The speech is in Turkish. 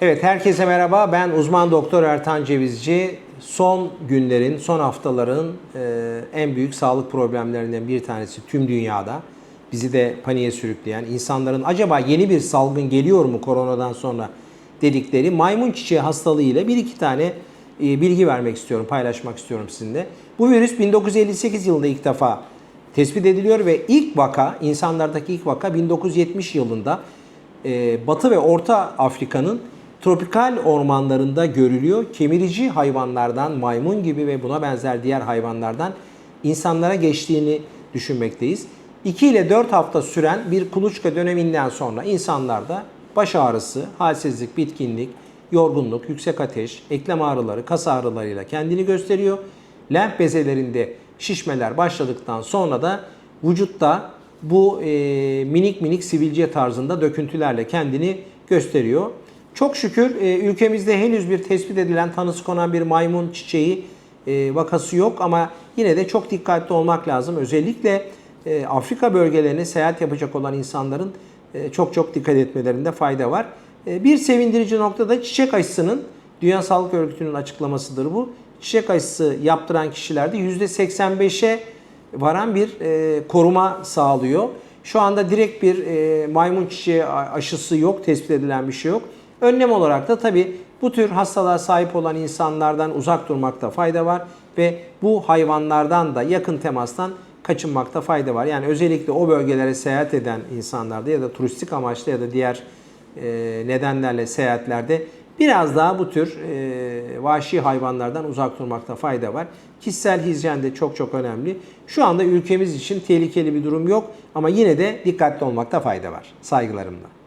Evet, herkese merhaba. Ben uzman doktor Ertan Cevizci. Son günlerin, son haftaların e, en büyük sağlık problemlerinden bir tanesi tüm dünyada. Bizi de paniğe sürükleyen, insanların acaba yeni bir salgın geliyor mu koronadan sonra dedikleri maymun çiçeği hastalığı ile bir iki tane e, bilgi vermek istiyorum, paylaşmak istiyorum sizinle. Bu virüs 1958 yılında ilk defa tespit ediliyor ve ilk vaka, insanlardaki ilk vaka 1970 yılında e, Batı ve Orta Afrika'nın tropikal ormanlarında görülüyor. Kemirici hayvanlardan, maymun gibi ve buna benzer diğer hayvanlardan insanlara geçtiğini düşünmekteyiz. 2 ile 4 hafta süren bir kuluçka döneminden sonra insanlarda baş ağrısı, halsizlik, bitkinlik, yorgunluk, yüksek ateş, eklem ağrıları, kas ağrılarıyla kendini gösteriyor. Lenf bezelerinde şişmeler başladıktan sonra da vücutta bu e, minik minik sivilce tarzında döküntülerle kendini gösteriyor. Çok şükür e, ülkemizde henüz bir tespit edilen tanısı konan bir maymun çiçeği e, vakası yok ama yine de çok dikkatli olmak lazım. Özellikle e, Afrika bölgelerine seyahat yapacak olan insanların çok çok dikkat etmelerinde fayda var. E, bir sevindirici nokta da çiçek aşısının Dünya Sağlık Örgütü'nün açıklamasıdır bu. Çiçek aşısı yaptıran kişilerde %85'e varan bir koruma sağlıyor. Şu anda direkt bir maymun çiçeği aşısı yok, tespit edilen bir şey yok. Önlem olarak da tabii bu tür hastalığa sahip olan insanlardan uzak durmakta fayda var ve bu hayvanlardan da yakın temastan kaçınmakta fayda var. Yani özellikle o bölgelere seyahat eden insanlarda ya da turistik amaçlı ya da diğer e, nedenlerle seyahatlerde biraz daha bu tür e, vahşi hayvanlardan uzak durmakta fayda var. Kişisel hijyen de çok çok önemli. Şu anda ülkemiz için tehlikeli bir durum yok ama yine de dikkatli olmakta fayda var. Saygılarımla.